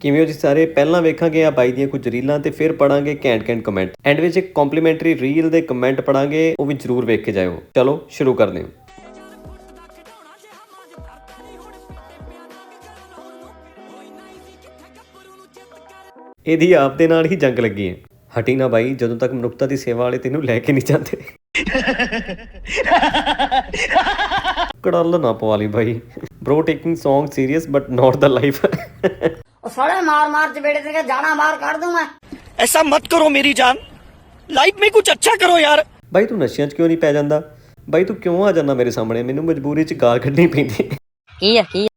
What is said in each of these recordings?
ਕਿਵੇਂ ਹੋ ਜੀ ਸਾਰੇ ਪਹਿਲਾਂ ਵੇਖਾਂਗੇ ਆ ਬਾਈ ਦੀਆਂ ਕੁਝ ਰੀਲਾਂ ਤੇ ਫਿਰ ਪੜਾਂਗੇ ਘੈਂਟ ਘੈਂਟ ਕਮੈਂਟ ਐਂਡ ਵਿੱਚ ਇੱਕ ਕੰਪਲੀਮੈਂਟਰੀ ਰੀਲ ਦੇ ਕਮੈਂਟ ਪੜਾਂਗੇ, ਉਹ ਵੀ ਜਰੂਰ ਵੇਖ ਕੇ ਜਾਇਓ। ਚਲੋ, ਸ਼ੁਰੂ ਕਰਦੇ ਹਾਂ। ਇਹਦੀ ਆਪ ਦੇ ਨਾਲ ਹੀ ਜੰਗ ਲੱਗੀ ਹੈ। ਹਟੀ ਨਾ ਬਾਈ, ਜਦੋਂ ਤੱਕ ਮਨੁੱਖਤਾ ਦੀ ਸੇਵਾ ਵਾਲੇ ਤੈਨੂੰ ਲੈ ਕੇ ਨਹੀਂ ਜਾਂਦੇ। ਕੜਲ ਨਾ ਪਵਾ ਲਈ ਬਾਈ। Bro taking Song serious but not the life ਉਹ ਸਾਲੇ ਮਾਰ ਮਾਰ ਚਪੇੜੇ ਤੇ ਜਾਣਾ ਮਾਰ ਕੱਢ ਦੂੰ ਮੈਂ ऐसा मत करो मेरी जान लाइफ में कुछ अच्छा करो यार ਬਾਈ ਤੂੰ ਨਸ਼ਿਆਂ 'ਚ ਕਿਉਂ ਨਹੀਂ ਪੈ ਜਾਂਦਾ ਬਾਈ ਤੂੰ ਕਿਉਂ ਆ ਜਾਂਦਾ ਮੇਰੇ ਸਾਹਮਣੇ ਮੈਨੂੰ ਮਜਬੂਰੀ 'ਚ ਗਾਲ ਕੱਢਣੀ ਪੈਂਦੀ ਹੈ। ਕੀ ਆ ਕੀ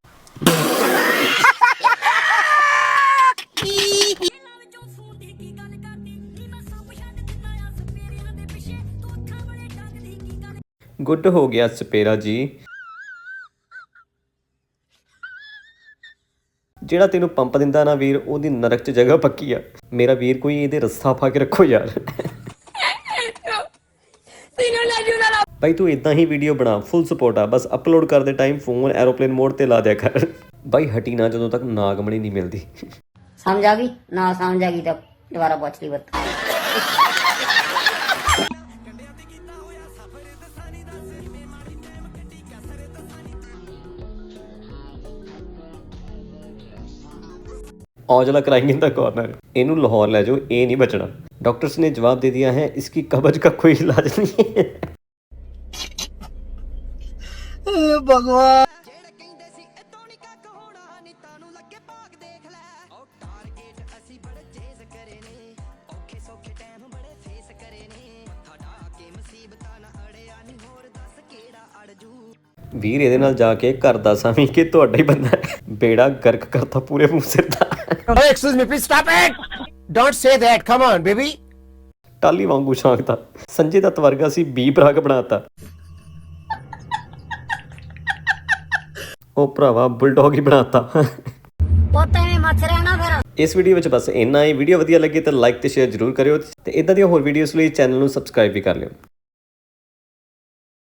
ਗੁੱਡ ਹੋ ਗਿਆ ਸਪੇਰਾ ਜੀ ਜਿਹੜਾ ਤੈਨੂੰ ਪੰਪ ਦਿੰਦਾ ਨਾ ਵੀਰ, ਉਹਦੀ ਨਰਕ 'ਚ ਜਗ੍ਹਾ ਪੱਕੀ ਆ। ਮੇਰਾ ਵੀਰ ਕੋਈ ਇਹਦੇ ਰੱਸਾ ਪਾ ਕੇ ਰੱਖੋ ਯਾਰ। ਬਾਈ ਤੂੰ ਇਦਾਂ ਹੀ ਵੀਡੀਓ ਬਣਾ ਫੁੱਲ ਸਪੋਰਟ ਆ। ਬਸ ਅਪਲੋਡ ਕਰਦੇ ਟਾਈਮ ਫੋਨ ਐਰੋਪਲੇਨ ਮੋਡ ਤੇ ਲਾ ਦਿਆ ਕਰ। ਬਾਈ ਹਟੀ ਨਾ ਜਦੋਂ ਤੱਕ ਨਾਗਮਣੀ ਨਹੀਂ ਮਿਲਦੀ। ਸਮਝ ਆ ਗਈ? ਨਾ ਸਮਝ ਆ ਗਈ ਤਾਂ ਦੁਬਾਰਾ ਪੁੱਛ ਲਈ ਬੱਤ औजला कराएंगे इन द कॉर्नर ਇਹਨੂੰ ਲਾਹੌਰ ਲੈ ਜਾਓ ਇਹ ਨਹੀਂ ਬਚਣਾ डॉक्टर्स ने जवाब दे दिया है इसकी कब्ज का कोई इलाज नहीं है ਵੀਰ ਇਹਦੇ ਨਾਲ ਜਾ ਕੇ ਘਰ ਦੱਸਾਂਵੀਂ ਕਿ ਤੁਹਾਡਾ ਹੀ ਬੰਦਾ ਹੈ ਬੇੜਾ ਗਰਕ ਕਰਤਾ ਪੂਰੇ ਮੂੰਹ ਸਿਰ ਦਾ Oh, excuse me, please stop it! Don't say that. Come on, baby. ਟਾਲੀ ਵਾਂਗੂ ਛਾਂਕਦਾ ਸੰਜੇ ਦੱਤ ਵਰਗਾ ਸੀ ਬੀ ਬਰਾਗ ਬਣਾਤਾ ਉਹ ਭਰਾਵਾ ਬੁਲਡੌਗ ਹੀ ਬਣਾਤਾ ਪੋਤੇ ਵੀ ਮੱਛ ਰਿਹਾ ਨਾ ਫਿਰ ਇਸ ਵੀਡੀਓ ਵਿੱਚ ਬਸ ਇੰਨਾ ਹੀ ਵੀਡੀਓ ਵਧੀਆ ਲੱਗੇ ਤਾਂ ਲਾਈਕ ਤੇ ਸ਼ੇਅਰ ਜ਼ਰੂਰ ਕਰਿਓ ਤੇ ਇਦਾਂ ਦੀਆਂ ਹੋਰ ਵੀਡੀਓਜ਼ ਲਈ ਚੈਨਲ ਨੂੰ ਸਬਸਕ੍ਰਾਈਬ ਵੀ ਕਰ ਲਿਓ